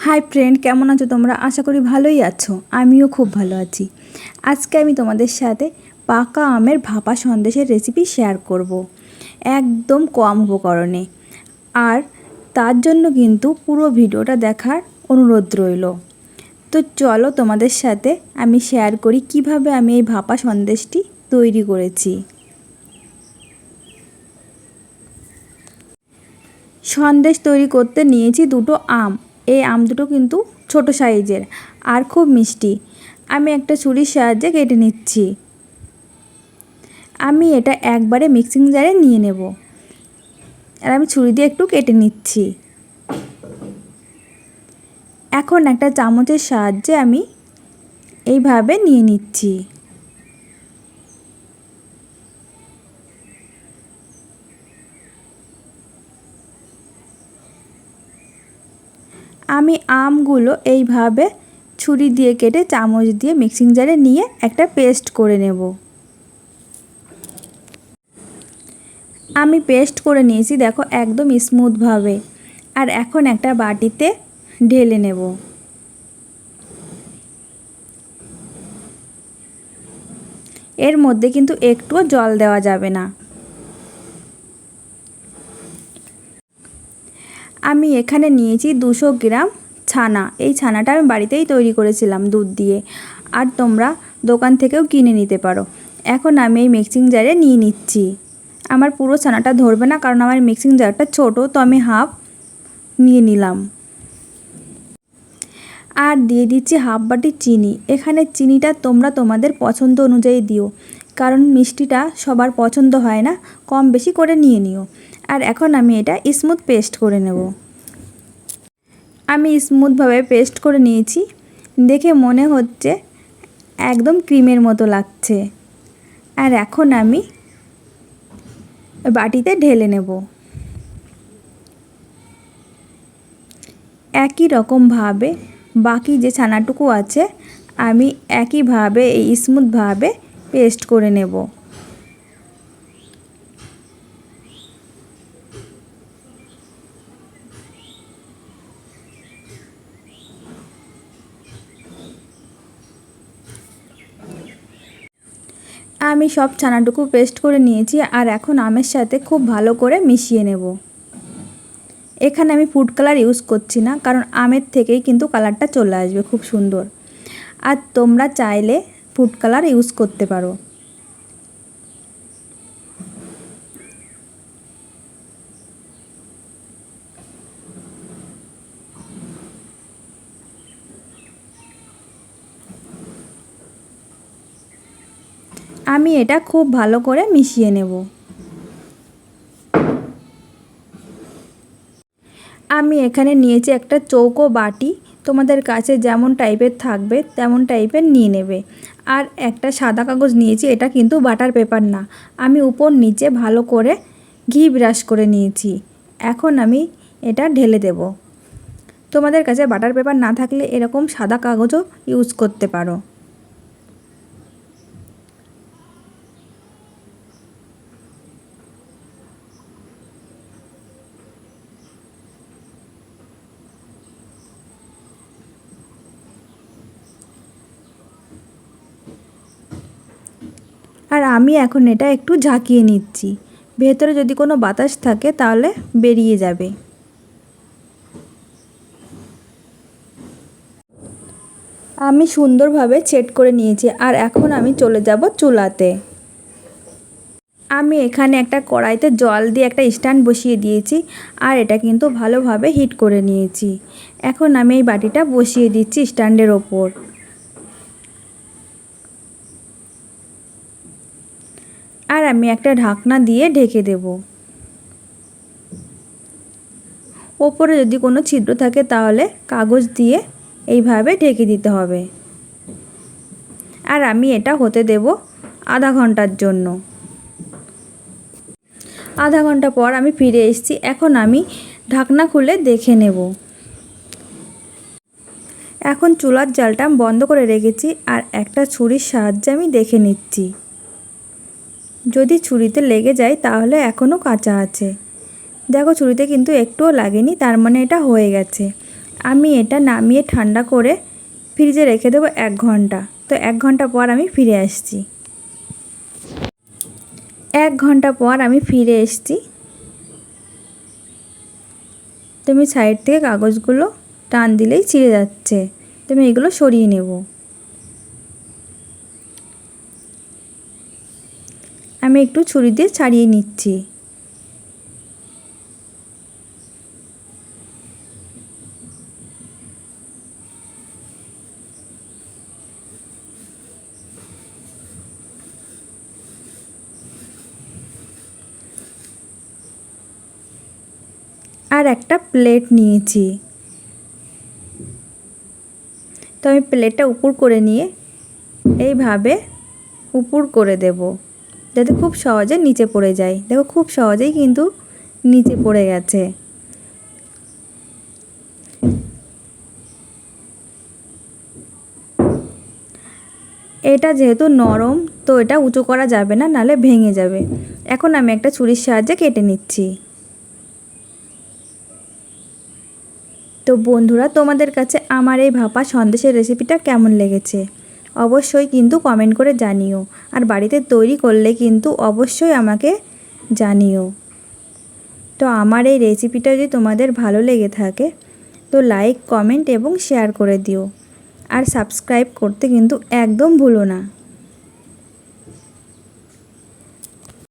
Hi friend কেমন আছো তোমরা? আশা করি ভালোই আছো। আমিও খুব ভালো আছি। আজকে আমি তোমাদের সাথে পাকা আমের ভাপা সন্দেশের রেসিপি শেয়ার করব। একদম কম উপকরণে। আর তার জন্য কিন্তু পুরো ভিডিওটা দেখার অনুরোধ রইল। তো চলো তোমাদের সাথে আমি শেয়ার করি কীভাবে আমি এই ভাপা সন্দেশটি তৈরি করেছি। সন্দেশ তৈরি করতে নিয়েছি দুটো আম। এই আম দুটো কিন্তু ছোট সাইজের আর খুব মিষ্টি। আমি একটা ছুরির সাহায্যে কেটে নিচ্ছি। আমি এটা একবারে মিক্সিং জারে নিয়ে নেব। আর আমি ছুরি দিয়ে একটু কেটে নিচ্ছি। এখন একটা চামচের সাহায্যে আমি এইভাবে নিয়ে নিচ্ছি। আমি আমগুলো এইভাবে ছুরি দিয়ে কেটে চামচ দিয়ে মিক্সিং জারে নিয়ে একটা পেস্ট করে নেব। আমি পেস্ট করে নিয়েছি, দেখো, একদম স্মুথভাবে। আর এখন একটা বাটিতে ঢেলে নেব। এর মধ্যে কিন্তু একটুও জল দেওয়া যাবে না। আমি এখানে নিয়েছি দুশো গ্রাম ছানা। এই ছানাটা আমি বাড়িতেই তৈরি করেছিলাম দুধ দিয়ে। আর তোমরা দোকান থেকেও কিনে নিতে পারো। এখন আমি এই মিক্সিং জারে নিয়ে নিচ্ছি। আমার পুরো ছানাটা ধরবে না, কারণ আমার মিক্সিং জারটা ছোট, তো আমি হাফ নিয়ে নিলাম। আর দিয়ে দিচ্ছি হাফ বাটি চিনি। এখানে চিনিটা তোমরা তোমাদের পছন্দ অনুযায়ী দিও। কারণ মিষ্টিটা সবার পছন্দ হয় না, কম বেশি করে নিয়ে নিও। আর এখন আমি এটা স্মুথ পেস্ট করে নেব। আমি স্মুথভাবে পেস্ট করে নিয়েছি। দেখে মনে হচ্ছে একদম ক্রিমের মতো লাগছে। আর এখন আমি বাটিতে ঢেলে নেব। একই রকমভাবে বাকি যে ছানাটুকু আছে, আমি একইভাবে এই স্মুথভাবে পেস্ট করে নেব। আমি সব ছানাটুকু পেস্ট করে নিয়েছি আর এখন আমের সাথে খুব ভালো করে মিশিয়ে নেব। এখানে আমি ফুড কালার ইউজ করছি না, কারণ আমের থেকেই কিন্তু কালারটা চলে আসবে খুব সুন্দর। আর তোমরা চাইলে ফুড কালার ইউজ করতে পারো। আমি এটা খুব ভালো করে মিশিয়ে নেব। আমি এখানে নিয়েছি একটা চৌকো বাটি। তোমাদের কাছে যেমন টাইপের থাকবে, তেমন টাইপের নিয়ে নেবে। আর একটা সাদা কাগজ নিয়েছি, এটা কিন্তু বাটার পেপার না। আমি উপর নিচে ভালো করে ঘি ব্রাশ করে নিয়েছি। এখন আমি এটা ঢেলে দেব। তোমাদের কাছে বাটার পেপার না থাকলে এরকম সাদা কাগজও ইউজ করতে পারো। আর আমি এখন এটা একটু ঝাঁকিয়ে নিচ্ছি। ভেতরে যদি কোনো বাতাস থাকে, তাহলে বেরিয়ে যাবে। আমি সুন্দরভাবে ছেট করে নিয়েছি, আর এখন আমি চলে যাব চুলাতে। আমি এখানে একটা কড়াইতে জল দিয়ে একটা স্ট্যান্ড বসিয়ে দিয়েছি, আর এটা কিন্তু ভালোভাবে হিট করে নিয়েছি। এখন আমি এই বাটিটা বসিয়ে দিচ্ছি স্ট্যান্ডের ওপর। আর আমি একটা ঢাকনা দিয়ে ঢেকে দেব। ওপরে যদি কোনো ছিদ্র থাকে তাহলে কাগজ দিয়ে এইভাবে ঢেকে দিতে হবে। আর আমি এটা হতে দেব আধা ঘণ্টার জন্য। আধা ঘণ্টা পর আমি ফিরে এসেছি, এখন আমি ঢাকনা খুলে দেখে নেব। এখন চুলার জালটা বন্ধ করে রেখেছি আর একটা ছুরির সাহায্যে আমি দেখে নিচ্ছি। যদি ছুরিতে লেগে যায় তাহলে এখনও কাঁচা আছে। দেখো, ছুরিতে কিন্তু একটুও লাগেনি, তার মানে এটা হয়ে গেছে। আমি এটা নামিয়ে ঠান্ডা করে ফ্রিজে রেখে দেবো এক ঘণ্টা। তো এক ঘণ্টা পর আমি ফিরে আসছি। এক ঘণ্টা পর আমি ফিরে এসেছি। তুমি সাইড থেকে কাগজগুলো টান দিলেই ছিঁড়ে যাচ্ছে। তুমি এগুলো সরিয়ে নেব। আমি একটু ছুরি দিয়ে ছাড়িয়ে নিচ্ছি। আর একটা প্লেট নিয়েছি। তো আমি প্লেটটা উপর করে নিয়ে এইভাবে উপর করে দেব। যাতে খুব সহজে নিচে পড়ে যায়। দেখো খুব সহজেই কিন্তু নিচে পড়ে গেছে। এটা যেহেতু নরম, তো এটা উঁচু করা যাবে না, নালে ভেঙে যাবে। এখন আমি একটা ছুরির সাহায্যে কেটে নিচ্ছি। তো বন্ধুরা, তোমাদের কাছে আমার এই ভাপা সন্দেশের রেসিপিটা কেমন লেগেছে? অবশ্যই কিন্তু কমেন্ট করে জানিও। আর বাড়িতে তৈরি করলে কিন্তু অবশ্যই আমাকে জানিও। তো আমার এই রেসিপিটা যদি তোমাদের ভালো লেগে থাকে, তো লাইক কমেন্ট এবং শেয়ার করে দিও। আর সাবস্ক্রাইব করতে কিন্তু একদম ভুলো না।